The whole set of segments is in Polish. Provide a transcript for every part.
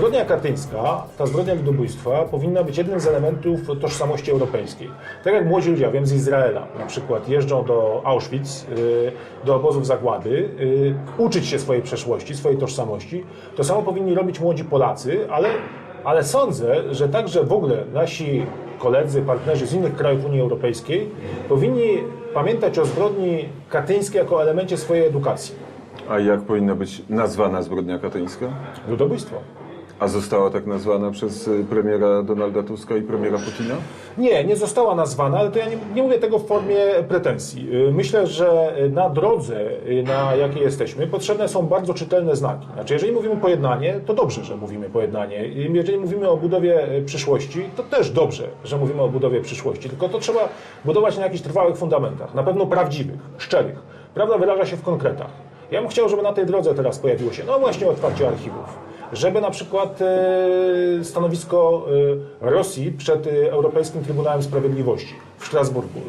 zbrodnia katyńska, ta zbrodnia ludobójstwa powinna być jednym z elementów tożsamości europejskiej. Tak jak młodzi ludzie, ja wiem z Izraela, na przykład jeżdżą do Auschwitz, y, do obozów zagłady, y, uczyć się swojej przeszłości, swojej tożsamości. To samo powinni robić młodzi Polacy, ale, ale sądzę, że także w ogóle nasi koledzy, partnerzy z innych krajów Unii Europejskiej powinni pamiętać o zbrodni katyńskiej jako elemencie swojej edukacji. A jak powinna być nazwana zbrodnia katyńska? Ludobójstwo. A została tak nazwana przez y, premiera Donalda Tuska i premiera Putina? Nie, nie została nazwana, ale to ja nie, nie mówię tego w formie pretensji. Y, Myślę, że na drodze, y, na jakiej jesteśmy, potrzebne są bardzo czytelne znaki. Znaczy, jeżeli mówimy pojednanie, to dobrze, że mówimy pojednanie. Jeżeli mówimy o budowie y, przyszłości, to też dobrze, że mówimy o budowie przyszłości. Tylko to trzeba budować na jakichś trwałych fundamentach, na pewno prawdziwych, szczerych. Prawda wyraża się w konkretach. Ja bym chciał, żeby na tej drodze teraz pojawiło się, no właśnie, otwarcie archiwów żeby na przykład e, stanowisko e, Rosji przed e, Europejskim Trybunałem Sprawiedliwości w Strasburgu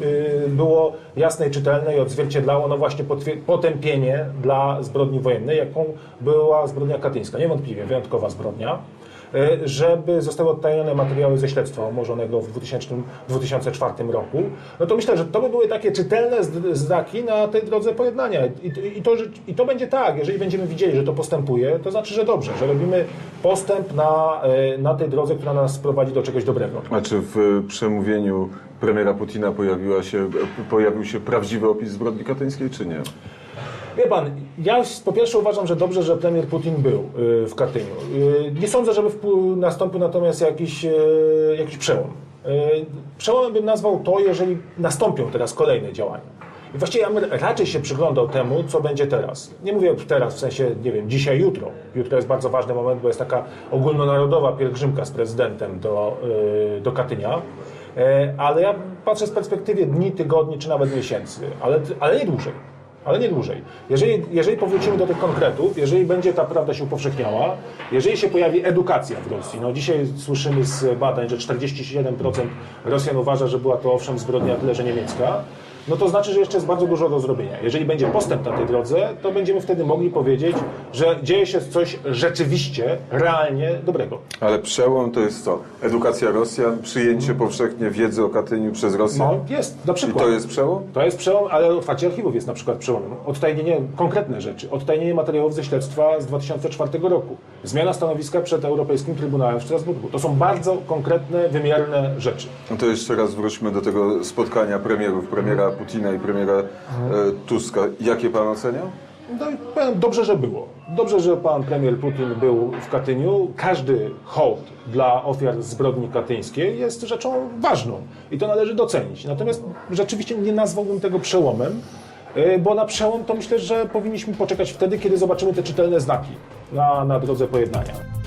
było jasne i czytelne i odzwierciedlało no właśnie potępienie dla zbrodni wojennej, jaką była zbrodnia katyńska. Niewątpliwie wyjątkowa zbrodnia żeby zostały odtajnione materiały ze śledztwa umorzonego w 2000, 2004 roku, no to myślę, że to by były takie czytelne znaki na tej drodze pojednania. I, i, to, I to będzie tak, jeżeli będziemy widzieli, że to postępuje, to znaczy, że dobrze, że robimy postęp na, e, na tej drodze, która nas prowadzi do czegoś dobrego. A czy w y, przemówieniu premiera Putina pojawiła się, pojawił się prawdziwy opis zbrodni katyńskiej, czy nie? Wie pan, ja po pierwsze uważam, że dobrze, że premier Putin był y, w Katyniu. Y, Nie sądzę, żeby nastąpił natomiast jakiś, y, jakiś przełom. Przełomem bym nazwał to, jeżeli nastąpią teraz kolejne działania. I właściwie ja bym raczej się przyglądał temu, co będzie teraz. Nie mówię teraz w sensie, nie wiem, dzisiaj, jutro. Jutro jest bardzo ważny moment, bo jest taka ogólnonarodowa pielgrzymka z prezydentem do, do Katynia. E, Ale ja patrzę z perspektywy dni, tygodni czy nawet miesięcy, ale, ale nie dłużej. Ale nie dłużej. Jeżeli, jeżeli powrócimy do tych konkretów, jeżeli będzie ta prawda się upowszechniała, jeżeli się pojawi edukacja w Rosji, no dzisiaj słyszymy z badań, że 47% Rosjan uważa, że była to owszem zbrodnia tyle, że niemiecka, no to znaczy, że jeszcze jest bardzo dużo do zrobienia. Jeżeli będzie postęp na tej drodze, to będziemy wtedy mogli powiedzieć, że dzieje się coś rzeczywiście, realnie dobrego. Ale przełom to jest co? Edukacja Rosjan, przyjęcie powszechnie wiedzy o Katyniu przez Rosję? No jest, na I przykład. to jest przełom? To jest przełom, ale otwarcie archiwów jest na przykład przełomem. Odtajnienie, konkretne rzeczy. Odtajnienie materiałów ze śledztwa z 2004 roku. Zmiana stanowiska przed Europejskim Trybunałem w Strasburgu. To są bardzo konkretne, wymierne rzeczy. No to jeszcze raz wróćmy do tego spotkania premierów, premiera Putina i premiera e, Tuska. Jakie pan ocenia? No powiem, dobrze, że było. Dobrze, że pan premier Putin był w Katyniu. Każdy hołd dla ofiar zbrodni katyńskiej jest rzeczą ważną i to należy docenić. Natomiast rzeczywiście nie nazwałbym tego przełomem, y, bo na przełom to myślę, że powinniśmy poczekać wtedy, kiedy zobaczymy te czytelne znaki na, na drodze pojednania.